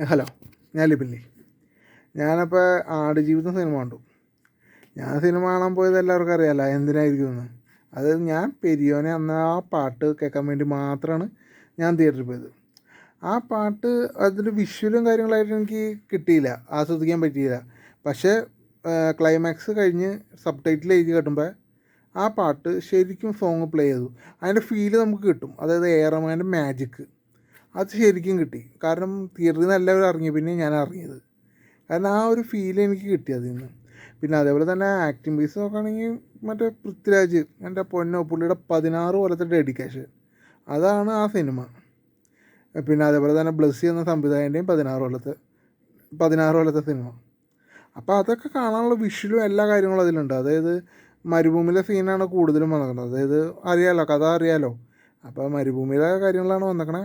Hello ഞാൻ ലിപിൻലി ഞാനപ്പോൾ Aadujeevitham cinema കണ്ടു. ഞാൻ സിനിമ കാണാൻ പോയത് എല്ലാവർക്കും അറിയാമല്ലോ എന്തിനായിരിക്കും എന്ന് അത് ഞാൻ പെരിയോനെ അന്ന് ആ പാട്ട് കേൾക്കാൻ വേണ്ടി മാത്രമാണ് ഞാൻ തിയേറ്ററിൽ പോയത്. ആ പാട്ട് അതിന്റെ വിഷ്വലും കാര്യങ്ങളായിട്ട് എനിക്ക് കിട്ടിയില്ല ആസ്വദിക്കാൻ പറ്റിയില്ല. പക്ഷേ ക്ലൈമാക്സ് കഴിഞ്ഞ് സബ് ടൈറ്റിൽ എഴുതി കെട്ടുമ്പോൾ ആ പാട്ട് ശരിക്കും സോങ് പ്ലേ ചെയ്തു. അതിന്റെ ഫീൽ നമുക്ക് കിട്ടും. അതായത് എയർമാന്റെ മാജിക്ക് അത് ശരിക്കും കിട്ടി. കാരണം തിയേറ്ററിൽ നിന്ന് എല്ലാവരും ഇറങ്ങി പിന്നെ ഞാൻ ഇറങ്ങിയത്. കാരണം ആ ഒരു ഫീൽ എനിക്ക് കിട്ടി അതിൽ നിന്ന്. പിന്നെ അതേപോലെ തന്നെ ആക്ടിങ് ബേസ് നോക്കുകയാണെങ്കിൽ മറ്റേ പൃഥ്വിരാജ് എന്റെ പൊന്നോ പുള്ളിയുടെ പതിനാറ് പോലത്തെ ഡെഡിക്കേഷൻ അതാണ് ആ സിനിമ പിന്നെ അതേപോലെ തന്നെ ബ്ലസ്സി എന്ന സംവിധായകന്റെയും പതിനാറ് കൊല്ലത്തെ പതിനാറ് കൊല്ലത്തെ സിനിമ അപ്പോൾ അതൊക്കെ കാണാനുള്ള വിഷ്വലും എല്ലാ കാര്യങ്ങളും അതിലുണ്ട്. അതായത് മരുഭൂമിയിലെ സീനാണ് കൂടുതലും വന്നിരിക്കുന്നത്. അതായത് അറിയാലോ കഥ അറിയാലോ. അപ്പോൾ മരുഭൂമിയിലെ കാര്യങ്ങളാണ് വന്നേക്കണേ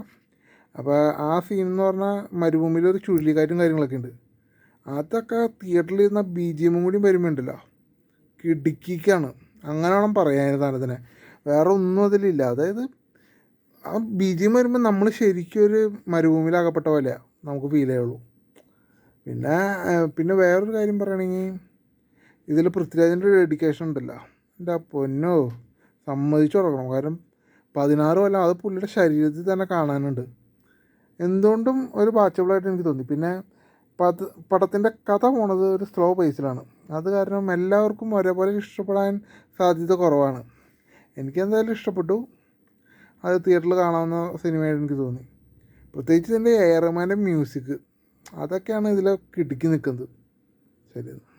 അപ്പോൾ ആ സീൻ എന്ന് പറഞ്ഞാൽ മരുഭൂമിയിൽ ഒരു ചുഴലിക്കാറ്റും കാര്യങ്ങളൊക്കെ ഉണ്ട് അതൊക്കെ തിയേറ്ററിൽ ഇരുന്ന ബി ജി എമ്മും കൂടി വരുമ്പോണ്ടല്ലോ? കിടുക്കിക്കാണ്. അങ്ങനെ വേണം പറയാൻ സാധനത്തിനെ വേറെ ഒന്നും അതിലില്ല. അതായത് ആ ബി ജി എം വരുമ്പോൾ നമ്മൾ ശരിക്കും ഒരു മരുഭൂമിയിലാകപ്പെട്ട പോലെയാണ് നമുക്ക് ഫീൽ ചെയ്യുള്ളൂ. പിന്നെ പിന്നെ വേറൊരു കാര്യം പറയുകയാണെങ്കിൽ ഇതിൽ പൃഥ്വിരാജിന്റെ ഡെഡിക്കേഷൻ ഉണ്ടല്ലോ. എന്റെ പൊന്നോ സമ്മതിച്ചു കൊടുക്കണം കാരണം പതിനാറ് കൊല്ലം അത് പുള്ളിയുടെ ശരീരത്തിൽ തന്നെ കാണാനുണ്ട്. എന്തുകൊണ്ടും ഒരു വാച്ചബിളായിട്ട് എനിക്ക് തോന്നി. പിന്നെ പത് പടത്തിന്റെ കഥ പോണത് ഒരു സ്ലോ പേസിലാണ് അത് കാരണം എല്ലാവർക്കും ഒരേപോലെ ഇഷ്ടപ്പെടാൻ സാധ്യത കുറവാണ്. എനിക്കെന്തായാലും ഇഷ്ടപ്പെട്ടു. അത് തിയേറ്ററിൽ കാണാവുന്ന സിനിമയായിട്ട് എനിക്ക് തോന്നി. പ്രത്യേകിച്ച് ഇതിന്റെ എയർമാന്റെ മ്യൂസിക് അതൊക്കെയാണ് ഇതിൽ കിടുക്കി നിൽക്കുന്നത് ശരി.